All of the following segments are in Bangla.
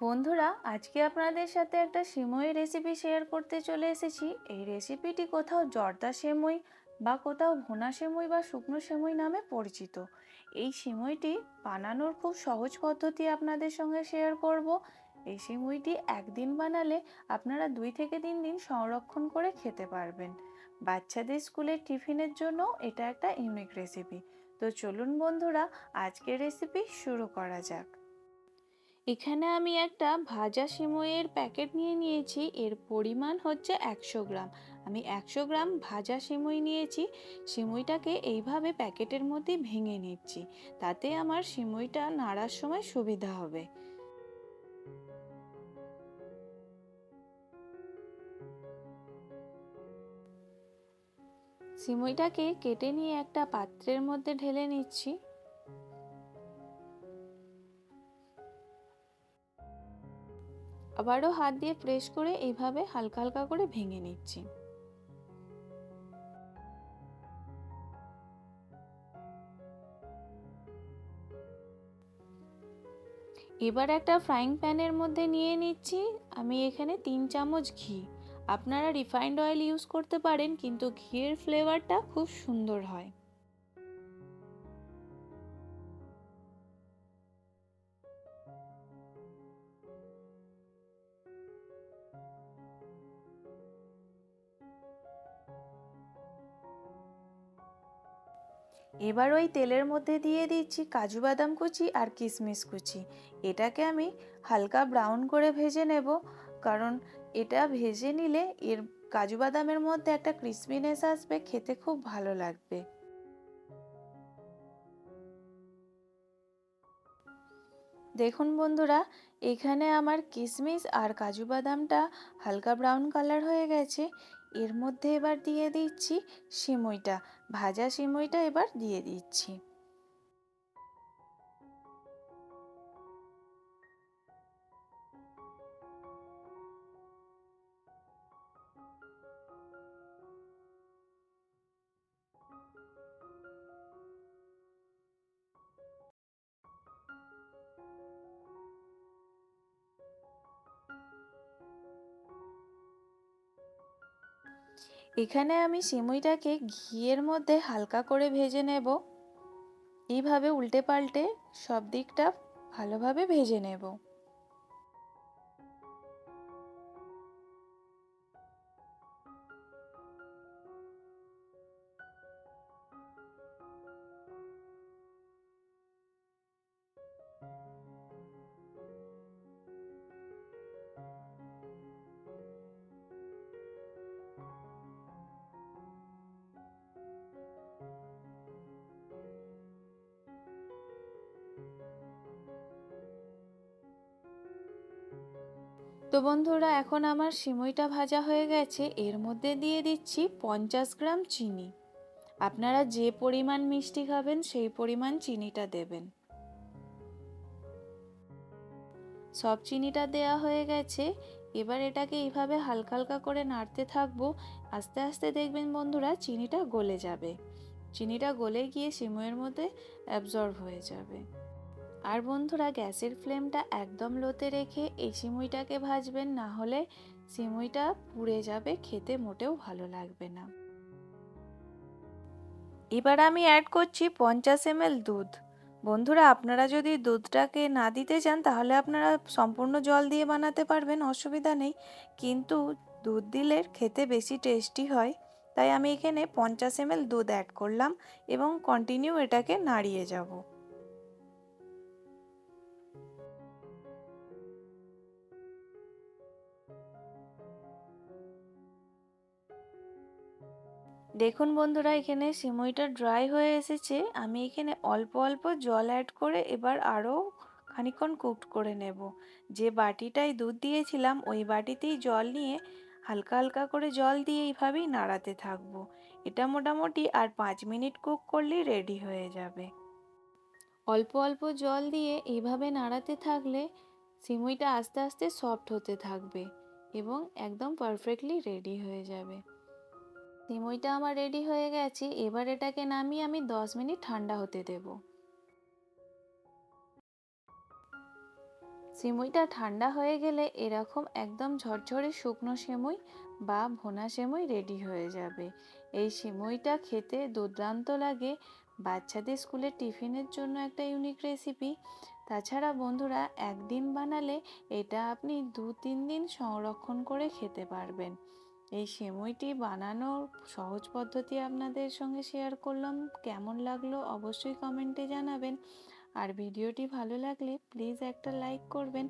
বন্ধুরা, আজকে আপনাদের সাথে একটা সিমই রেসিপি শেয়ার করতে চলে এসেছি। এই রেসিপিটি কোথাও জর্দা সেমই বা কোথাও ভুনা সেমই বা শুকনো সেমই নামে পরিচিত। এই সিমইটি বানানোর খুব সহজ পদ্ধতি আপনাদের সঙ্গে শেয়ার করব। এই সিমইটি একদিন বানালে আপনারা দুই থেকে তিন দিন সংরক্ষণ করে খেতে পারবেন। বাচ্চাদের স্কুলের টিফিনের জন্য এটা একটা ইউনিক রেসিপি তো চলুন বন্ধুরা, আজকের রেসিপি শুরু করা যাক। এখানে আমি একটা ভাজা সিমইয়ের প্যাকেট নিয়ে নিয়েছি। এর পরিমাণ হচ্ছে একশো গ্রাম। আমি একশো গ্রাম ভাজা সিমই নিয়েছি। সিমইটাকে এইভাবে প্যাকেটের মধ্যে ভেঙে নিচ্ছি। তাতে আমার সিমইটা নাড়ার সময় সুবিধা হবে। সিমইটাকে কেটে নিয়ে একটা পাত্রের মধ্যে ঢেলে নিচ্ছি। আবারও হাত দিয়ে প্রেস করে এইভাবে হালকা হালকা করে ভেঙে নিচ্ছি। এবার একটা ফ্রাইং প্যানের মধ্যে নিয়ে নিচ্ছি। আমি এখানে তিন চামচ ঘি। আপনারা রিফাইন্ড অয়েল ইউজ করতে পারেন, কিন্তু ঘিয়ের ফ্লেভারটা খুব সুন্দর হয়। এবার ওই তেলের মধ্যে দিয়ে দিচ্ছি কাজু বাদাম কুচি আর কিশমিশ কুচি। এটাকে আমি হালকা ব্রাউন করে ভেজে নেব, কারণ এটা ভেজে নিলে এর কাজু বাদামের মধ্যে একটা ক্রিসপিনেস আসবে, খেতে খুব ভালো লাগবে। দেখুন বন্ধুরা, এখানে আমার কিশমিশ আর কাজু বাদামটা হালকা ব্রাউন কালার হয়ে গেছে। এর মধ্যে এবার দিয়ে দিচ্ছি সিমইটা। ভাজা সিমইটা এবার দিয়ে দিচ্ছি। এখানে আমি সিমুইটাকে ঘিয়ের মধ্যে হালকা করে ভেজে নেব। এইভাবে উল্টে পাল্টে সব দিকটা ভালোভাবে ভেজে নেব। তো বন্ধুরা, এখন আমার সিমইটা ভাজা হয়ে গেছে। এর মধ্যে দিয়ে দিচ্ছি পঞ্চাশ গ্রাম চিনি। আপনারা যে পরিমাণ মিষ্টি খাবেন, সেই পরিমাণ চিনিটা দেবেন। সব চিনিটা দেয়া হয়ে গেছে। এবার এটাকে এইভাবে হালকা হালকা করে নাড়তে থাকব। আস্তে আস্তে দেখবেন বন্ধুরা, চিনিটা গলে যাবে। চিনিটা গলে গিয়ে সিমইয়ের মধ্যে অ্যাবজর্ব হয়ে যাবে। আর বন্ধুরা গ্যাসের ফ্লেমটা একদম লোতে রেখে এই সিমুইটাকে ভাজবেন, না হলে সিমুইটা পুড়ে যাবে, খেতে মোটেও ভালো লাগবে না। এবার আমি অ্যাড করছি পঞ্চাশ এম দুধ। বন্ধুরা, আপনারা যদি দুধটাকে না দিতে চান, তাহলে আপনারা সম্পূর্ণ জল দিয়ে বানাতে পারবেন, অসুবিধা নেই। কিন্তু দুধ দিলে খেতে বেশি টেস্টি হয়, তাই আমি এখানে পঞ্চাশ এম দুধ অ্যাড করলাম এবং কন্টিনিউ এটাকে নাড়িয়ে যাব। দেখুন বন্ধুরা, এখানে সিমইটা ড্রাই হয়ে এসেছে। আমি এখানে অল্প অল্প জল অ্যাড করে এবার আরও খানিক্ষণ কুকড করে নেব। যে বাটিটায় দুধ দিয়েছিলাম, ওই বাটিতেই জল নিয়ে হালকা হালকা করে জল দিয়ে এইভাবেই নাড়াতে থাকব। এটা মোটামুটি আর পাঁচ মিনিট কুক করলেই রেডি হয়ে যাবে। অল্প অল্প জল দিয়ে এইভাবে নাড়াতে থাকলে সিমইটা আস্তে আস্তে সফট হতে থাকবে এবং একদম পারফেক্টলি রেডি হয়ে যাবে। সিমইটা আমার রেডি হয়ে গেছে, এবার এটাকে নামিয়ে আমি দশ মিনিট ঠান্ডা হতে দেব। সিমুইটা ঠান্ডা হয়ে গেলে এরকম একদম ঝরঝরে শুকনো সেমুই বা ভোনা সেমুই রেডি হয়ে যাবে। এই সিমুইটা খেতে দুর্দান্ত লাগে। বাচ্চাদের স্কুলের টিফিনের জন্য একটা ইউনিক রেসিপি তাছাড়া বন্ধুরা, একদিন বানালে এটা আপনি দু তিন দিন সংরক্ষণ করে খেতে পারবেন। এই সেমুইটি বানানোর সহজ পদ্ধতি আপনাদের সঙ্গে শেয়ার করলাম। কেমন লাগল অবশ্যই কমেন্টে জানাবেন। আর ভিডিওটি ভালো লাগলে প্লিজ একটা লাইক করবেন।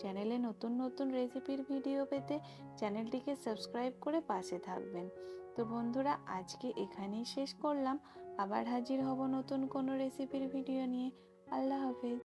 চ্যানেলে নতুন নতুন রেসিপির ভিডিও পেতে চ্যানেলটিকে সাবস্ক্রাইব করে পাশে থাকবেন। তো বন্ধুরা, আজকে এখানেই শেষ করলাম। আবার হাজির হব নতুন কোনো রেসিপির ভিডিও নিয়ে। আল্লাহ হাফেজ।